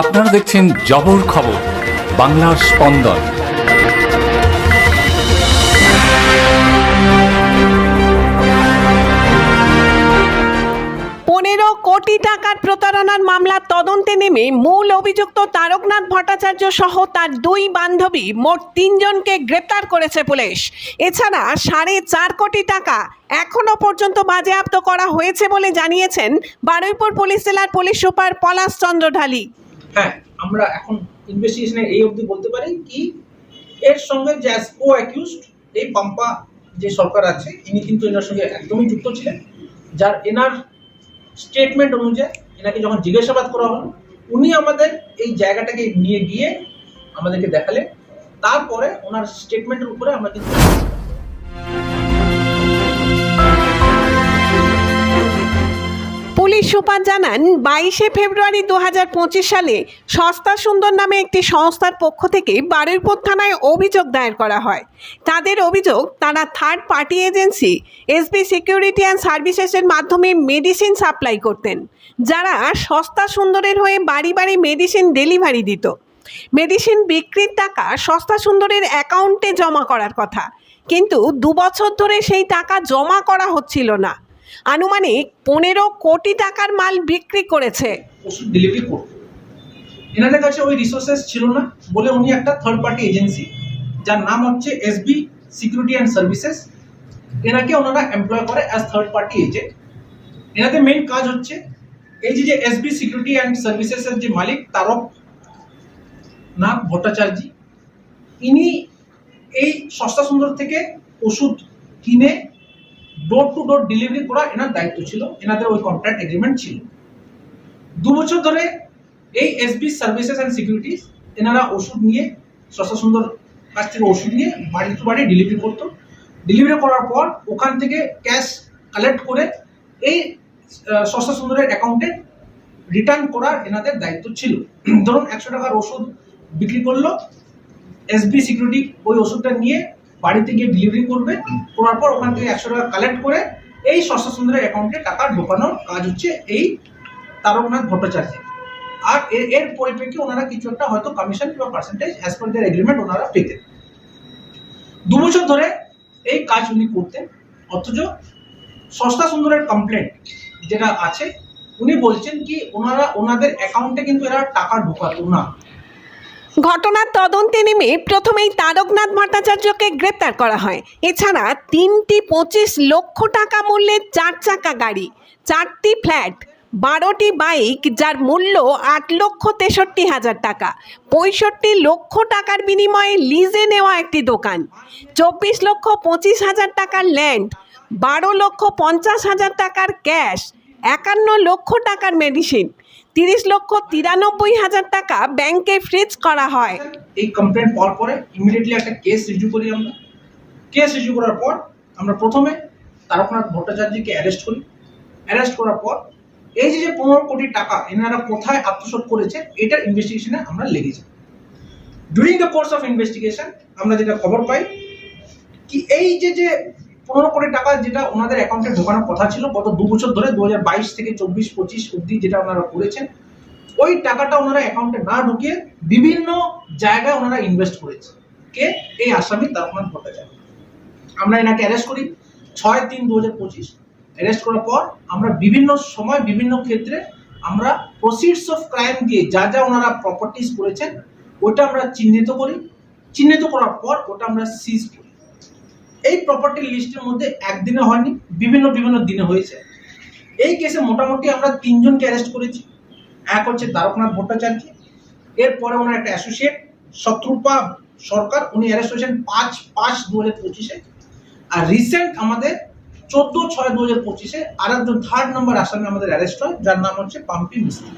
আপনারা দেখছেন জবর খবর, বাংলার স্পন্দন। পনেরো কোটি টাকার প্রতারণার মামলার তদন্তে নেমে মূল অভিযুক্ত তারকনাথ ভট্টাচার্য সহ তার দুই বান্ধবী মোট তিনজনকে গ্রেপ্তার করেছে পুলিশ। এছাড়া সাড়ে চার কোটি টাকা এখনও পর্যন্ত বাজেয়াপ্ত করা হয়েছে বলে জানিয়েছেন বারুইপুর পুলিশ জেলার পুলিশ সুপার পলাশ চন্দ্র ঢালি। হ্যাঁ আমরা এখন ইনভেস্টিগেশনে এই অবধি বলতে পারি কি এর সঙ্গে জ্যাজ কো অ্যাকিউজড এই পাম্পা যে সরকার আছে, ইনি কিন্তু এনার সঙ্গে একদমই যুক্ত ছিলেন, যার এনার স্টেটমেন্ট অনুযায়ী এনাকে যখন জিজ্ঞাসাবাদ করা হলো, উনি আমাদের এই জায়গাটাকে নিয়ে গিয়ে আমাদেরকে দেখালেন। তারপরে ওনার স্টেটমেন্টের উপরে আমরা কিন্তু পুলিশ সুপার জানান, বাইশে ফেব্রুয়ারি দু হাজার পঁচিশ সালে সস্তা সুন্দর নামে একটি সংস্থার পক্ষ থেকে বারুইপুর থানায় অভিযোগ দায়ের করা হয়। তাদের অভিযোগ, তারা third party agency SB security and সার্ভিসেসের মাধ্যমে মেডিসিন সাপ্লাই করতেন, যারা সস্তা সুন্দরের হয়ে বাড়ি বাড়ি মেডিসিন ডেলিভারি দিত। মেডিসিন বিক্রির টাকা সস্তা সুন্দরের অ্যাকাউন্টে জমা করার কথা, কিন্তু দু বছর ধরে সেই টাকা জমা করা হচ্ছিল না। আনুমানিক পনেরো কোটি টাকার মাল বিক্রি করেছে। ওষুধ ডেলিভারি এনাদের কাছে ওই রিসোর্সেস ছিল না বলে উনি একটা থার্ড পার্টি এজেন্সি যার নাম হচ্ছে এসবি সিকিউরিটি অ্যান্ড সার্ভিসেস এনাকে ওনারা এমপ্লয় করে অ্যাজ থার্ড পার্টি এজেন্ট এনাদের মেইন কাজ হচ্ছে এই যে যে এসবি সিকিউরিটি অ্যান্ড সার্ভিসেসের যে মালিক, তারক নাথ ভট্টাচার্য, ইনি এই সস্তা সুন্দর থেকে ওষুধ কিনে ডোর টু ডোর ডেলিভারি করা এনার দায়িত্ব ছিল, এনাদের ওই কন্ট্রাক্ট এগ্রিমেন্ট ছিল। দু বছর ধরে এই এসবি সার্ভিসেস অ্যান্ড সিকিউরিটিজ এনারা ওষুধ নিয়ে সস্তা সুন্দর কাছ থেকে ওষুধ নিয়ে বাড়ি টু বাড়ি ডেলিভারি করতো। ডেলিভারি করার পর ওখান থেকে ক্যাশ কালেক্ট করে এই সস্তা সুন্দরের অ্যাকাউন্টে রিটার্ন করার এনাদের দায়িত্ব ছিল। ধরুন একশো টাকার ওষুধ বিক্রি করল এসবি সিকিউরিটি ওই ওষুধটা নিয়ে বাড়িতে গিয়ে ডেলিভারি করবে, করার পর ওখান থেকে একশো টাকা কালেক্ট করে এই সস্তা সুন্দরের অ্যাকাউন্টে টাকা ঢোকানোর কাজ হচ্ছে এই তারকনাথ ভট্টাচার্য আর এর পরিপ্রেক্ষিতে ওনারা কিছু একটা হয়তো কমিশন কিংবা percentage as per their agreement ওনারা পেতেন। দু বছর ধরে এই কাজ উনি করতেন, অথচ সস্তা সুন্দরের কমপ্লেন্ট যেটা আছে, উনি বলছেন কি, ওনারা, ওনাদের অ্যাকাউন্টে কিন্তু এরা টাকা ঢোকাতো না। ঘটনার তদন্তে নেমে প্রথমেই তারকনাথ ভট্টাচার্যকে গ্রেপ্তার করা হয়। এছাড়া তিনটি পঁচিশ লক্ষ টাকা মূল্যের চার চাকা গাড়ি, চারটি ফ্ল্যাট, বারোটি বাইক, যার মূল্য আট লক্ষ তেষট্টি হাজার টাকা, পঁয়ষট্টি লক্ষ টাকার বিনিময়ে লিজে নেওয়া একটি দোকান, চব্বিশ লক্ষ পঁচিশ হাজার টাকার ল্যান্ড, বারো লক্ষ পঞ্চাশ হাজার টাকার ক্যাশ, একান্ন লক্ষ টাকার মেডিসিন। তিরিশ লক্ষ তিরানব্বই হাজার টাকা ব্যাংকে ফ্রিজ করা হয়। এই কমপ্লেন পাওয়ার পরে ইমিডিয়েটলি একটা কেস রিজু করি আমরা। কেস রিজু করার পর আমরা প্রথমে তারকনাথ ভট্টাচার্যকে অ্যারেস্ট করি। অ্যারেস্ট করার পর এই যে যে পনেরো কোটি টাকা এনারা কোথায় আত্মসাৎ করেছে, এটার ইনভেস্টিগেশনে আমরা লেগে লেগেছি। During the course of investigation আমরা যেটা খবর পাই, কি এই যে যে পনেরো কোটি টাকা যেটা ওনাদের অ্যাকাউন্টে ঢোকানোর কথা ছিল, গত দু বছর ধরে দু থেকে চব্বিশ, পঁচিশ অব্দি যেটা ওনারা করেছেন, ওই টাকাটা ওনারা অ্যাকাউন্টে না ঢুকিয়ে বিভিন্ন জায়গায় ওনারা ইনভেস্ট করেছে কে? এই আসামি তারকনাথ ভট্টাচার্য আমরা এনাকে অ্যারেস্ট করি, ছয় তিন দু হাজার পঁচিশ। অ্যারেস্ট করার পর আমরা বিভিন্ন সময়, বিভিন্ন ক্ষেত্রে আমরা প্রসিডস অফ ক্রাইম দিয়ে যা যা ওনারা প্রপার্টিস করেছেন ওটা আমরা চিহ্নিত করি। চিহ্নিত করার পর ওটা আমরা সিজ করি। এই প্রপার্টি লিস্টের মধ্যে একদিনে হয়নি, বিভিন্ন বিভিন্ন দিনে হয়েছে। এই কেসে মোটামুটি আমরা তিনজনকে অ্যারেস্ট করেছি। এক হচ্ছে দ্বারকনাথ ভট্টাচার্য, এরপরে ওনার একটা অ্যাসোসিয়েট শত্রুপা সরকার, উনি অ্যারেস্ট হয়েছেন পাঁচ পাঁচ দু হাজার পঁচিশে। আর রিসেন্ট আমাদের চোদ্দ ছয় দু হাজার পঁচিশে আর একজন থার্ড নাম্বার আসামি আমাদের অ্যারেস্ট হয়, যার নাম হচ্ছে পাম্পি মিস্ত্রি।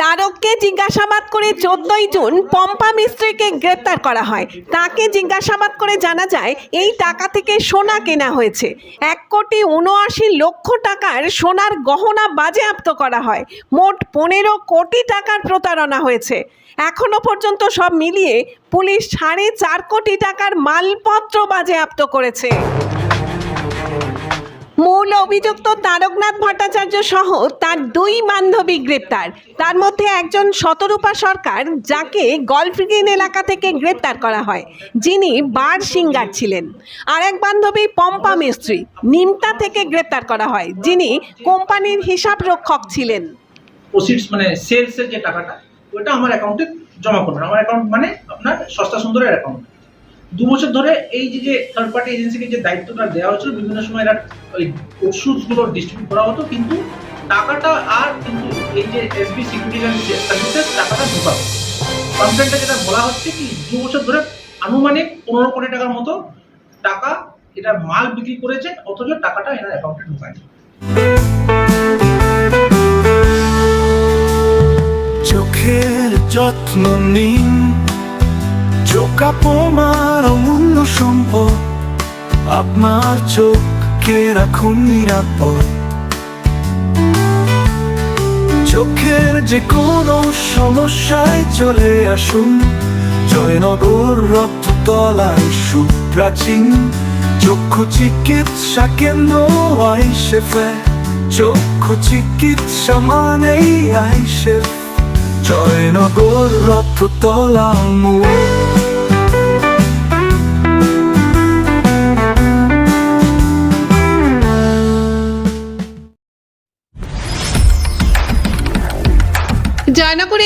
তারককে জিজ্ঞাসাবাদ করে চোদ্দই জুন পম্পা মিস্ত্রিকে গ্রেপ্তার করা হয়। তাকে জিজ্ঞাসাবাদ করে জানা যায়, এই টাকা থেকে সোনা কেনা হয়েছে। এক কোটি উনআশি লক্ষ টাকার সোনার গহনা বাজেয়াপ্ত করা হয়। মোট পনেরো কোটি টাকার প্রতারণা হয়েছে। এখনও পর্যন্ত সব মিলিয়ে পুলিশ সাড়ে চার কোটি টাকার মালপত্র বাজেয়াপ্ত করেছে। মূল অভিযুক্ত তারকনাথ ভট্টাচার্য সহ তার দুই বান্ধবী গ্রেপ্তার। তার মধ্যে একজন শতরূপা সরকার, যাকে গলফগ্রিন এলাকা থেকে গ্রেপ্তার করা হয়, যিনি বার সিঙ্গার ছিলেন। আর এক বান্ধবী পম্পা মিস্ত্রি, নিমতা থেকে গ্রেপ্তার করা হয়, যিনি কোম্পানির হিসাব রক্ষক ছিলেন। মানে সেলসের যে টাকাটা ওইটা আমার অ্যাকাউন্টে জমা করবেন। আমার অ্যাকাউন্ট মানে আপনার সস্তা সুন্দরের অ্যাকাউন্ট দু বছর ধরে এই যে থার্ড পার্টি এজেন্সিকে যে দায়িত্বটা দেওয়া হয়েছিল, বিভিন্ন সময় এরা ওই ওষুধগুলো ডিস্ট্রিবিউট করা হতো, কিন্তু টাকাটা আর কিন্তু এই যে এসবি সিকিউরিটি সার্ভিসেস টাকাটা ঢুকাবে কমপ্লেনটা যেটা বলা হচ্ছে কি, দু বছর ধরে আনুমানিক পনেরো কোটি টাকার মতো টাকা এটা মাল বিক্রি করেছে, অথচ টাকাটা এনার অ্যাকাউন্টে ঢুকায়নি। চোখের যত্ন নিন। চোখ আপনার অমূল্য সম্পদ। আপনার রাখুন নিরাপদ। চোখের যে কোনো সমস্যায় চলে আসুন। জয়নগর রক্ততলায় সুপ্রাচীন। চক্ষু চিকিৎসা কেন্দ্র আইসেফে চক্ষু চিকিৎসা মানেই আইসেফ জয়নগর রক্ততলা মোড় জয়নগরে